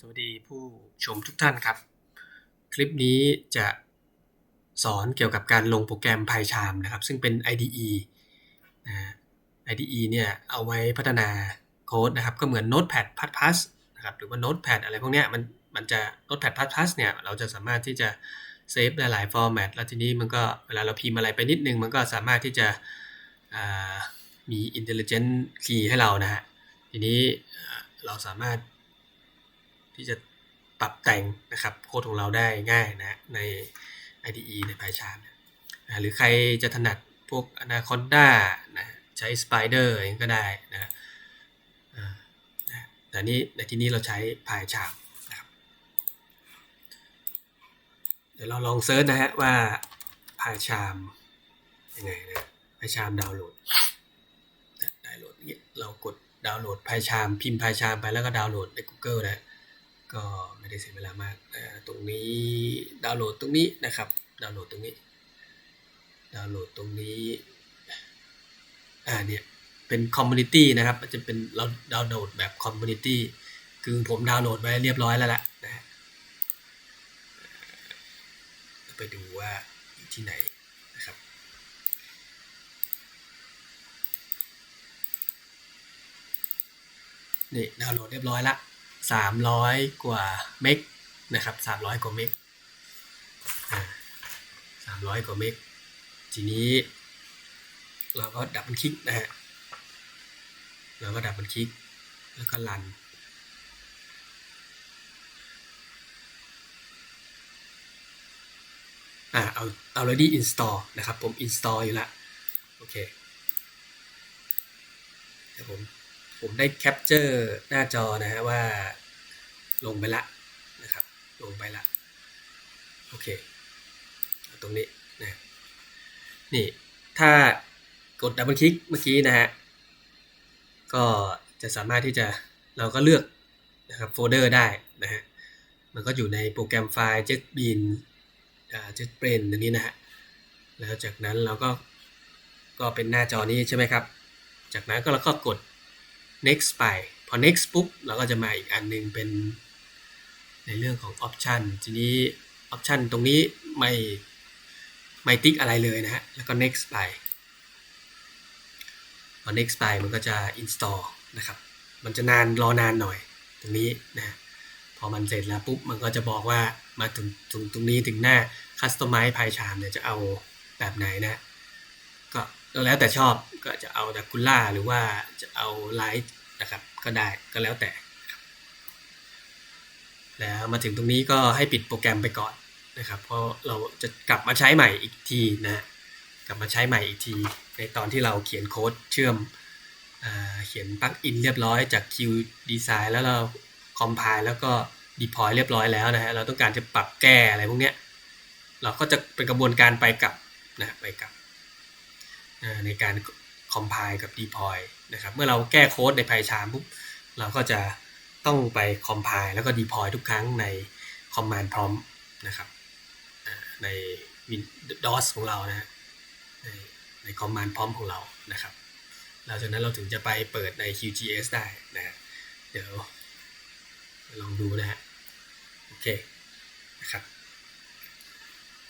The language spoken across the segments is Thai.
สวัสดีผู้ชมทุกท่านครับ คลิปนี้จะสอนเกี่ยวกับการลงโปรแกรม PyCharm นะครับ ซึ่งเป็น IDE นะ IDE เนี่ยเอาไว้พัฒนาโค้ดนะครับ ก็เหมือน Notepad++ นะครับหรือว่า Notepad อะไรพวกเนี้ยมันมันจะ Notepad++ เนี่ยเราจะสามารถที่จะเซฟได้หลายฟอร์แมตแล้วทีนี้มันก็เวลาเราพิมพ์อะไรไปนิดนึง มันก็สามารถที่จะมี intelligent key ให้เรานะฮะทีนี้เราสามารถ ที่จะปรับแต่งนะครับโค้ดของเราได้ง่ายนะใน IDE ใน PyCharm นะหรือใครจะถนัดพวก Anaconda นะใช้ Spider เองก็ได้นะแต่นี้ในที่นี้เราใช้ PyCharm นะครับเดี๋ยวเราลองเซิร์ชนะฮะว่า PyCharm ยังไงนะ PyCharm ดาวน์โหลดดาวน์โหลดเรากดดาวน์โหลด PyCharm พิมพ์ PyCharm ไปแล้วก็ดาวน์โหลดใน Google นะ ก็ไม่ได้เสียเวลามากตรงนี้ดาวน์โหลดตรงนี้นะครับ ดาวน์โหลดตรงนี้ ดาวน์โหลดตรงนี้ อ่าเนี่ย เป็นคอมมูนิตี้นะครับ จะเป็นเราดาวน์โหลดแบบคอมมูนิตี้ คือผมดาวน์โหลดไว้เรียบร้อยแล้วแหละนะะไปดูว่าที่ไหนนะครับนี่ดาวน์โหลดเรียบร้อยแล้ว 300 กว่าเมกนะครับ300 กว่าเมก300 กว่าเมกทีนี้ เราก็ดับมันคลิกนะฮะเราก็ดับมันคลิก แล้วก็รันอ่าเอาเ already install นะครับ ผม install อยู่ละโอเคเดี๋ยวผม ผมได้แคปเจอร์หน้าจอนะฮะว่าลงไปละนะครับ ลงไปละโอเคตรงนี้นะนี่ถ้ากดดับเบิลคลิกเมื่อกี้นะฮะก็จะสามารถที่จะเราก็เลือกนะครับโฟลเดอร์ได้นะฮะมันก็อยู่ในโปรแกรมไฟล์ JetBean JetBrain อันนี้นะฮะแล้วจากนั้นเราก็ก็เป็นหน้าจอนี้ใช่ไหมครับ จากนั้นก็เราก็กด next ไป พอ next ปุ๊บเราก็จะมาอีกอันนึงเป็นในเรื่องของ option ทีนี้ option ตรงนี้ไม่ไม่ติ๊กอะไรเลยนะฮะ แล้วก็ next ไป พอ next ไปมันก็จะ install นะครับ มันจะนานรอนานหน่อยตรงนี้นะพอมันเสร็จแล้วปุ๊บมันก็จะบอกว่ามาถึงตรงตรงนี้ถึงหน้า customize PyCharm เนี่ยจะเอาแบบไหนนะ แล้วแต่ชอบก็จะเอาจากคุล่าหรือว่าจะเอาไลท์นะครับก็ได้ก็แล้วแต่ แล้วมาถึงตรงนี้ก็ให้ปิดโปรแกรมไปก่อนนะครับ เพราะเราจะกลับมาใช้ใหม่อีกทีนะกลับมาใช้ใหม่อีกที ในตอนที่เราเขียนโค้ดเชื่อมเขียนปลั๊กอินเรียบร้อยจาก Q Design แล้วเราคอมไพล์แล้วก็ deploy เรียบร้อยแล้วนะฮะเราต้องการจะปรับแก้อะไรพวกเนี้ยเราก็จะเป็นกระบวนการไปกลับนะไปกลับ ในการคอมไพล์กับ deploy นะครับเมื่อเราแก้โค้ดใน PyCharm ปุ๊บเราก็จะต้องไปคอมไพล์แล้วก็ deploy ทุกครั้งใน command prompt นะครับใน DOS ของเรานะในใน command prompt ของเรานะครับหลังจากนั้นเราถึงจะไปเปิดใน QGIS ได้นะเดี๋ยวลองดูนะฮะโอเคนะครับ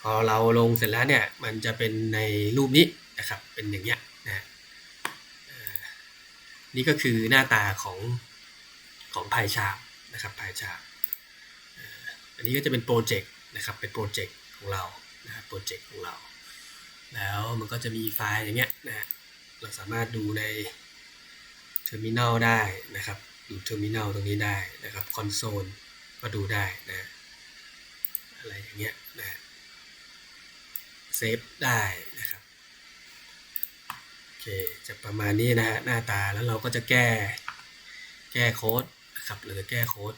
พอเราลงเสร็จแล้วเนี่ยมันจะเป็นในรูปนี้ นะครับ เป็นอย่างเงี้ยนะนี่ก็คือหน้าตาของของพายชาร์นะครับพายชาร์อันนี้ก็จะเป็นโปรเจกต์นะครับเป็นโปรเจกต์ของเรานะครับโปรเจกต์ของเรา แล้วมันก็จะมีไฟล์อย่างเงี้ยนะเราสามารถดูในเทอร์มินอลได้นะครับดูเทอร์มินอลตรงนี้ได้นะครับคอนโซลก็ดูได้นะอะไรอย่างเงี้ยนะเซฟได้นะครับ คจะประมาณนี้นะฮะหน้าตาแล้วเราก็จะแก้ แก้โค้ดนะครับหรือแก้โค้ด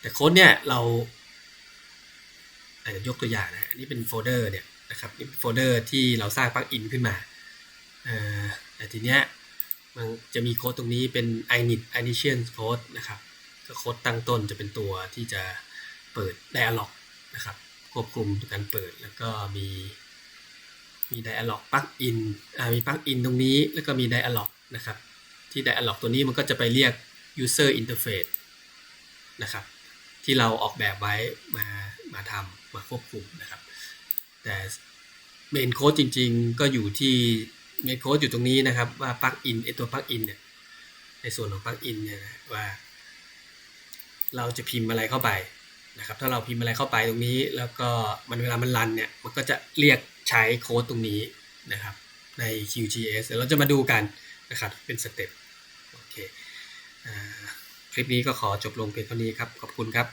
แต่โค้ดเนี่ยเราอาจจะยกตัวอย่างนะนนี้เป็นโฟลเดอร์เนี่ยนะครับนี่เป็นโฟลเดอร์ที่เราสร้างปลั๊กอินขึ้นมาแต่ทีเนี้ยมันจะมีโค้ดตรงนี้เป็น init initial code นะครับก็โค้ดตั้งต้นจะเป็นตัวที่จะเปิด dialog นะครับควบคุมการเปิดแล้วก็มี มี dialog plugin อ่ามี plugin ตรงนี้แล้วก็มี dialog นะครับ ที่ dialog ตัวนี้มันก็จะไปเรียก user interface นะครับ ที่เราออกแบบไว้มามาทำมาควบคุมนะครับ แต่เมนโค้ดจริงๆ ก็อยู่ที่เมนโค้ดอยู่ตรงนี้นะครับว่าปลั๊กอินไอตัวปลั๊กอินเนี่ยในส่วนของปลั๊กอินเนี่ยว่า เราจะพิมพ์อะไรเข้าไปนะครับ ถ้าเราพิมพ์อะไรเข้าไปตรงนี้ แล้วก็มันเวลามันรันเนี่ยมันก็จะเรียก ใช้โค้ดตรงนี้นะครับใน QGIS เดี๋ยวเราจะมาดูกันนะครับเป็นสเต็ปโอเคคลิปนี้ก็ขอจบลงเพียงเท่านี้ครับ ขอบคุณครับ